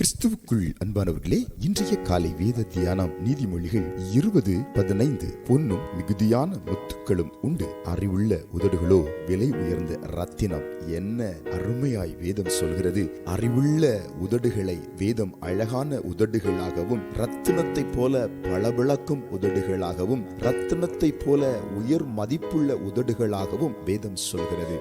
கிறிஸ்துவுக்குள் அன்பானவர்களே இன்றைய காலை வேத தியானம் நீதிமொழிகள் இருபது பதினைந்து பொன்னும் மிகுதியான முத்துக்களும் உண்டு. அறிவுள்ள உதடுகளோ விலை உயர்ந்த ரத்தினம். என்ன அருமையாய் வேதம் சொல்கிறது. அறிவுள்ள உதடுகளை வேதம் அழகான உதடுகளாகவும் ரத்தினத்தை போல பளபளக்கும் உதடுகளாகவும் ரத்தினத்தை போல உயர் மதிப்புள்ள உதடுகளாகவும் வேதம் சொல்கிறது.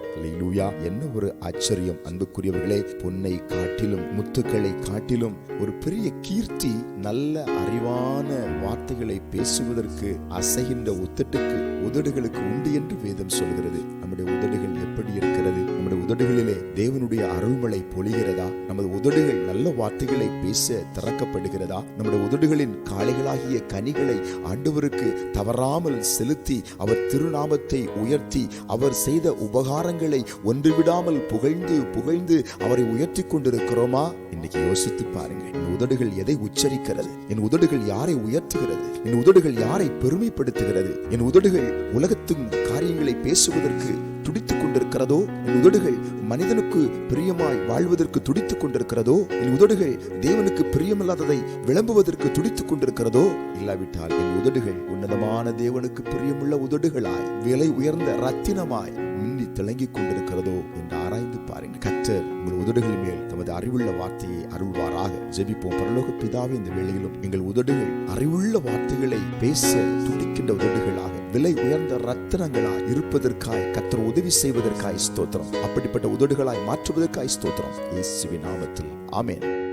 என்ன ஒரு ஆச்சரியம். அன்புக்குரியவர்களே பொன்னை காட்டிலும் முத்துக்களை காட்டிலும் ஒரு பெரிய கீர்த்தி நல்ல அறிவான வார்த்தைகளை பேசுவதற்கு அசைகின்ற உத்தட்டுக்கு உதடுகளுக்கு உண்டு என்று வேதம் சொல்கிறது. நம்முடைய உதடுகள் எப்படி இருக்கிறது? நம்முடைய உதடுகளிலே தேவனுடைய அருள்மழை பொழிகிறதா? நமது உதடுகள் நல்ல வார்த்தைகளை பேச திறக்கப்படுகிறதா? நம்முடைய உதடுகளின் காளைகளாகிய கனிகளை ஆண்டவருக்கு தவறாமல் செலுத்தி அவர் திருநாமத்தை உயர்த்தி அவர் செய்த உபகாரங்களை ஒன்று விடாமல் புகழ்ந்து புகழ்ந்து அவரை உயர்த்தி கொண்டிருக்கிறோமா? இன்னைக்கு யோசித்து பாருங்கள். என் உதடுகள் எதை உச்சரிக்கிறது? என் உதடுகள் யாரை உயர்த்துகிறது? என் உதடுகள் யாரை பெருமைப்படுத்துகிறது? என் உதடுகள் உலகத்தின் காரியங்களை பேசுவதற்கு துடித்துக் கொண்டிருக்கிறதோ? என் உதடுகள் மனிதனுக்கு பிரியமாய் வாழ்வதற்கு துடித்துக் கொண்டிருக்கிறதோ? என் உதடுகள் தேவனுக்கு பிரியமில்லாததை விளம்புவதற்கு துடித்துக் கொண்டிருக்கிறதோ? இல்லாவிட்டால் என் உதடுகள் உன்னதமான தேவனுக்கு பிரியமுள்ள உதடுகளாய் விலை உயர்ந்த ரத்தினமாய் மின்னி திளங்கிக் கொண்டிருக்கிறதோ? என்று ஆராய்ந்து பாருங்கள் கத்தர் உங்கள் உதடுகள் மேல் தமது அறிவுள்ள வார்த்தையை அருள்வாராக. ஜெபிப்போம். பரலோக பிதாவே இந்த வேளையிலும் எங்கள் உதடுகள் அறிவுள்ள வார்த்தைகளை பேச துடிக்கின்ற உதடுகள் விலை உயர்ந்த ரத்தினங்களாய் இருப்பதற்காய் கத்தர் உதவி செய்வதற்காய் ஸ்தோத்திரம். அப்படிப்பட்ட உதடுகளாய் மாற்றுவதற்காய் ஸ்தோத்திரம். இயேசுவின் நாமத்தில். ஆமேன்.